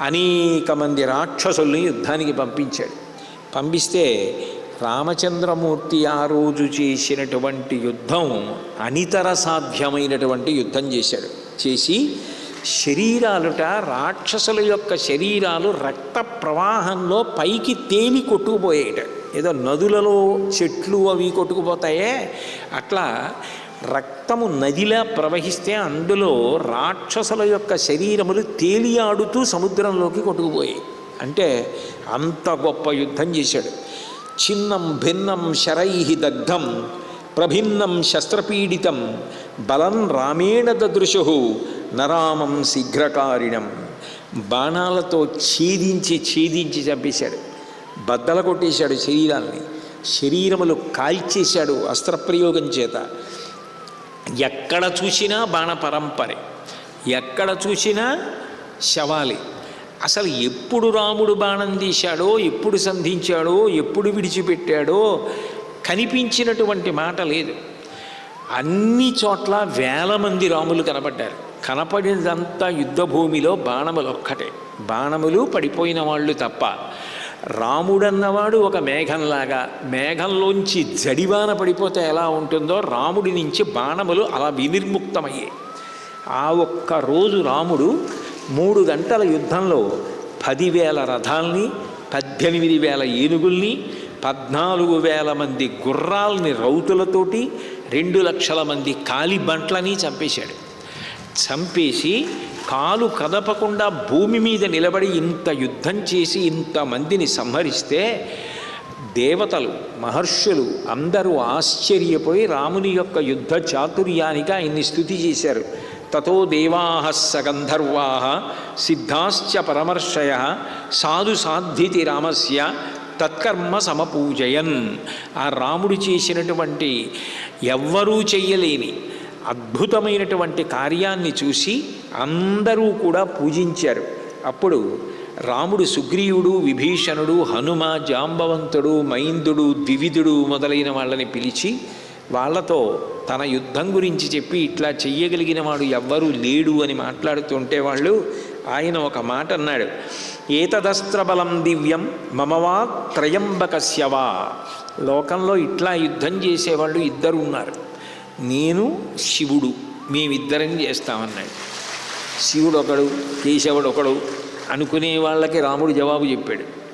అనేక మంది రాక్షసుల్ని యుద్ధానికి పంపించాడు. పంపిస్తే రామచంద్రమూర్తి ఆ రోజు చేసినటువంటి యుద్ధం అనితర సాధ్యమైనటువంటి యుద్ధం చేశాడు. చేసి శరీరాలుట రాక్షసుల యొక్క శరీరాలు రక్త ప్రవాహంలో పైకి తేలి కొట్టుకుపోయేట. ఏదో నదులలో చెట్లు అవి కొట్టుకుపోతాయే అట్లా రక్తము నదిలా ప్రవహిస్తే అందులో రాక్షసుల యొక్క శరీరములు తేలియాడుతూ సముద్రంలోకి కొట్టుకుపోయాయి. అంటే అంత గొప్ప యుద్ధం చేశాడు. చిన్నం భిన్నం శరై దగ్ధం ప్రభిన్నం శస్త్రపీడితం బలం రామేణ దదృశు నరామం శీఘ్రకారిణం బాణాలతో ఛేదించి ఛేదించి చంపేశాడు. బద్దల కొట్టేశాడు శరీరాన్ని శరీరములు కాల్చేశాడు అస్త్రప్రయోగం చేత. ఎక్కడ చూసినా బాణ పరంపరే ఎక్కడ చూసినా శవాలే. అసలు ఎప్పుడు రాముడు బాణం తీశాడో ఎప్పుడు సంధించాడో ఎప్పుడు విడిచిపెట్టాడో కనిపించినటువంటి మాట లేదు. అన్ని చోట్ల వేల మంది రాములు కనపడ్డారు కనపడినదంతా యుద్ధభూమిలో బాణములు ఒక్కటే. బాణములు పడిపోయిన వాళ్ళు తప్ప రాముడన్నవాడు ఒక మేఘంలాగా మేఘంలోంచి జడివాన పడిపోతే ఎలా ఉంటుందో రాముడి నుంచి బాణములు అలా వినిర్ముక్తమయ్యాయి. ఆ ఒక్క రోజు రాముడు మూడు గంటల యుద్ధంలో పదివేల రథాల్ని పద్దెనిమిది వేల ఏనుగుల్ని పద్నాలుగు వేల మంది గుర్రాల్ని రౌతులతోటి రెండు లక్షల మంది కాలి బంట్లని చంపేశాడు. చంపేసి కాలు కదపకుండా భూమి మీద నిలబడి ఇంత యుద్ధం చేసి ఇంతమందిని సంహరిస్తే దేవతలు మహర్షులు అందరూ ఆశ్చర్యపోయి రాముని యొక్క యుద్ధ చాతుర్యానికి ఆయన్ని స్థుతి చేశారు. తతో దేవా స సిద్ధాశ్చ పరమర్షయ సాధు సాధితి రామస్య తత్కర్మ సమపూజయన్. ఆ రాముడు చేసినటువంటి ఎవ్వరూ చెయ్యలేని అద్భుతమైనటువంటి కార్యాన్ని చూసి అందరూ కూడా పూజించారు. అప్పుడు రాముడు సుగ్రీవుడు విభీషణుడు హనుమ జాంబవంతుడు మైందుడు ద్వివిధుడు మొదలైన వాళ్ళని పిలిచి వాళ్ళతో తన యుద్ధం గురించి చెప్పి ఇట్లా చెయ్యగలిగిన వాడు ఎవ్వరూ లేడు అని మాట్లాడుతుంటే వాళ్ళు ఆయన ఒక మాట అన్నాడు. ఏతదస్త్రబలం దివ్యం మమవా త్రయంబకస్యవా లోకంలో ఇట్లా యుద్ధం చేసేవాళ్ళు ఇద్దరు ఉన్నారు. నేను శివుడు మేమిద్దరం చేస్తామన్నాడు. శివుడు ఒకడు కేశవుడు ఒకడు అనుకునే వాళ్ళకి రాముడు జవాబు చెప్పాడు.